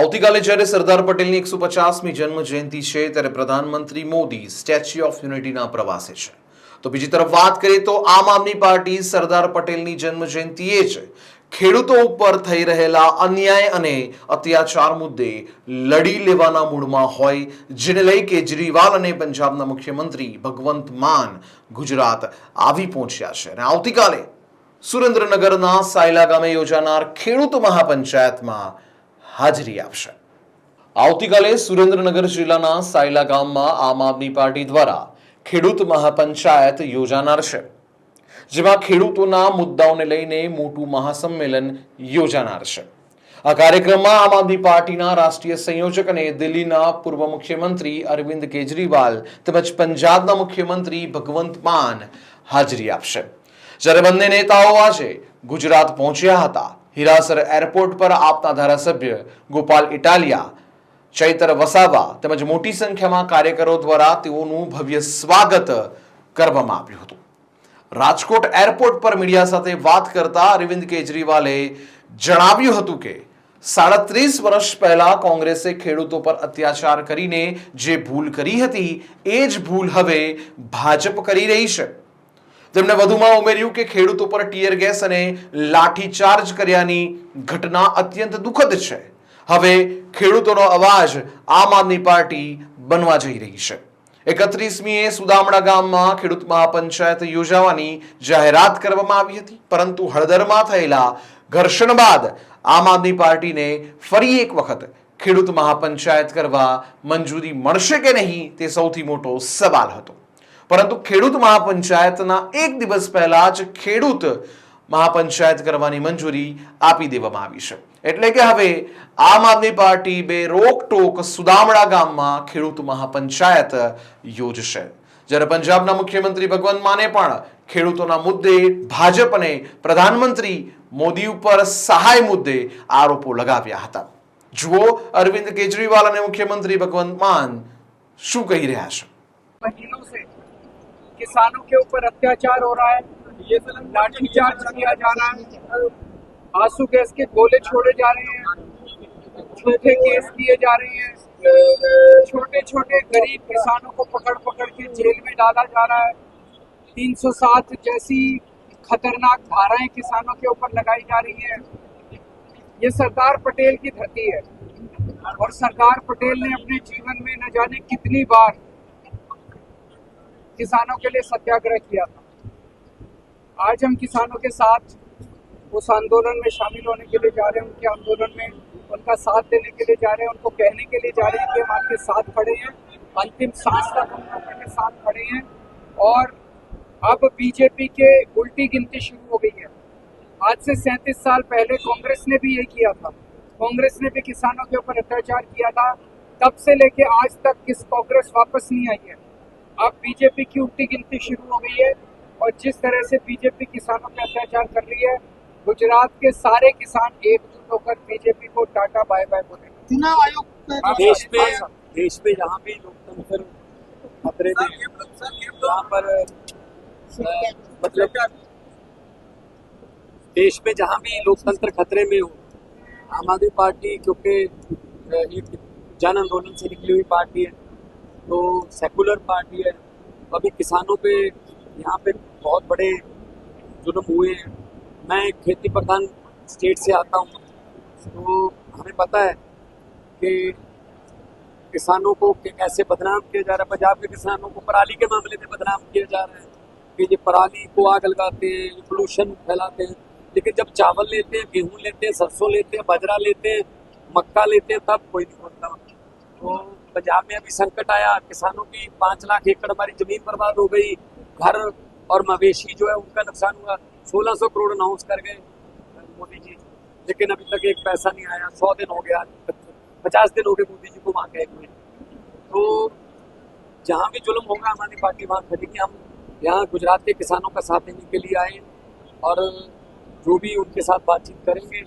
આવતીકાલે જ્યારે સરદાર પટેલની એકસો પચાસમી જન્મ જયંતિ છે, ત્યારે પ્રધાનમંત્રી મોદી સ્ટેચ્યુ ઓફ યુનિટીના પ્રવાસે છે. તો બીજી તરફ વાત કરીએ તો આમ આદમી પાર્ટી સરદાર પટેલની જન્મ જયંતિએ છે ખેડૂતો ઉપર થઈ રહેલા અન્યાય અને અત્યાચાર મુદ્દે લડી લેવાના મૂડમાં હોય, જેને લઈ કેજરીવાલ અને પંજાબના મુખ્યમંત્રી ભગવંત માન ગુજરાત આવી પહોંચ્યા છે. અને આવતીકાલે સુરેન્દ્રનગરના સાયલા ગામે યોજાનાર ખેડૂત મહાપંચાયતમાં હાજરી આપશે. આવતીકાલે સુરેન્દ્રનગર જિલ્લાના સાયલા ગામમાં આમ આદમી પાર્ટી દ્વારા ખેડૂત મહાપંચાયત યોજાનાર છે. જેમાં ખેડૂતોના મુદ્દાઓને લઈને મોટું મહાસંમેલન યોજાનાર છે. આ કાર્યક્રમમાં આમ આદમી પાર્ટીના રાષ્ટ્રીય સંયોજક અને દિલ્હીના પૂર્વ મુખ્યમંત્રી અરવિંદ કેજરીવાલ તેમજ પંજાબના મુખ્યમંત્રી ભગવંત માન હાજરી આપશે. જ્યારે બંને નેતાઓ આજે ગુજરાત પહોંચ્યા હતા હિરાસર એરપોર્ટ પર આપના ધારાસભ્ય ગોપાલ ઇટાલિયા, ચૈતર વસાવા તેમજ મોટી સંખ્યામાં કાર્યકરો દ્વારા તેઓનું ભવ્ય સ્વાગત કરવામાં આવ્યું હતું. રાજકોટ એરપોર્ટ પર મીડિયા સાથે વાત કરતા અરવિંદ કેજરીવાલે જણાવ્યું હતું કે, સાડત્રીસ વર્ષ પહેલા કોંગ્રેસે ખેડૂતો પર અત્યાચાર કરીને જે ભૂલ કરી હતી, એ જ ભૂલ હવે ભાજપ કરી રહી છે. તેમણે વધુમાં ઉમેર્યું કે ખેડૂતો પર ટીયર ગેસ અને લાઠીચાર્જ કર્યાની ઘટના અત્યંત દુઃખદ છે. હવે ખેડૂતોનો અવાજ આમ આદમી પાર્ટી બનવા જઈ રહી છે. એકત્રીસમીએ સુદામડા ગામમાં ખેડૂત મહાપંચાયત યોજાવાની જાહેરાત કરવામાં આવી હતી, પરંતુ હળદરમાં થયેલા ઘર્ષણ બાદ આમ આદમી પાર્ટીને ફરી એક વખત ખેડૂત મહાપંચાયત કરવા મંજૂરી મળશે કે નહીં તે સૌથી મોટો સવાલ હતો. પરંતુ ખેડૂત મહાપંચાયતના એક દિવસ પહેલા જ ખેડૂત મહાપંચાયત કરવાની મંજૂરી આપી દેવામાં આવી છે. એટલે કે હવે આમ આદમી પાર્ટી બે રોકટોક સુદામડા ગામમાં ખેડૂત મહાપંચાયત યોજશે. જ્યારે પંજાબના મુખ્યમંત્રી ભગવંત માને પણ ખેડૂતોના મુદ્દે ભાજપ અને પ્રધાનમંત્રી મોદી ઉપર સહાય મુદ્દે આરોપો લગાવ્યા હતા. જુઓ અરવિંદ કેજરીવાલ અને મુખ્યમંત્રી ભગવંત માન શું કહી રહ્યા છે किसानों के ऊपर अत्याचार हो रहा है, ये लाठीचार्ज किया जा रहा है। आँसू गैस के गोले छोड़े जा रहे हैं, झूठे केस किए जा रहे हैं। छोटे छोटे गरीब किसानों को पकड़ पकड़ के जेल में डाला जा रहा है। 307 जैसी खतरनाक धाराएँ किसानों के ऊपर लगाई जा रही है। ये सरदार पटेल की धरती है और सरदार पटेल ने अपने जीवन में न जाने कितनी बार किसानों के लिए सत्याग्रह किया था। आज हम किसानों के साथ उस आंदोलन में शामिल होने के लिए जा रहे हैं। उनके आंदोलन में उनका साथ देने के लिए जा रहे हैं। उनको कहने के लिए जा रहे हैं कि हम आपके साथ खड़े हैं। अंतिम सांस तक हम आपके साथ खड़े हैं। और अब बीजेपी के उल्टी गिनती शुरू हो गई है। आज से सैंतीस साल पहले कांग्रेस ने भी ये किया था। कांग्रेस ने भी किसानों के ऊपर अत्याचार किया था। तब से लेके आज तक किस कांग्रेस वापस नहीं आई है? अब बीजेपी की उल्टी गिनती शुरू हो गई है और जिस तरह से बीजेपी किसानों पे अत्याचार कर रही है गुजरात के सारे किसान एकजुट होकर बीजेपी को टाटा बाय बाय बोलेंगे चुनाव आयोग देश में देश में जहाँ भी लोकतंत्र खतरे में है, वहाँ पर मतलब देश में जहाँ भी लोकतंत्र खतरे में हो आम आदमी पार्टी क्योंकि एक जन आंदोलन से निकली हुई पार्टी है। तो सेकुलर पार्टी है। तो अभी किसानों पे यहाँ पे बहुत बड़े जुल्म हुए हैं। मैं खेती प्रधान स्टेट से आता हूँ। तो हमें पता है कि किसानों को कैसे बदनाम किया जा रहा है। पंजाब के किसानों को पराली के मामले में बदनाम किया जा रहा है कि ये पराली को आग लगाते हैं, ये पोल्यूशन फैलाते हैं। लेकिन जब चावल लेते हैं, गेहूँ लेते हैं, सरसों लेते हैं, बाजरा लेते हैं, मक्का लेते हैं, तब कोई नहीं बोलता तो पंजाब में अभी संकट आया, किसानों की पाँच लाख एकड़ हमारी ज़मीन बर्बाद हो गई, घर और मवेशी जो है उनका नुकसान हुआ, सोलह सौ करोड़ अनाउंस कर गए, मोदी जी। लेकिन अभी तक एक पैसा नहीं आया, सौ दिन हो गया, पचास दिन हो गए मोदी जी को वहाँ गए हुए। तो जहाँ भी जुल्म होगा हमारी पार्टी वहाँ खड़ेगी हम यहाँ गुजरात के किसानों का साथ देने के लिए आए और जो भी उनके साथ बातचीत करेंगे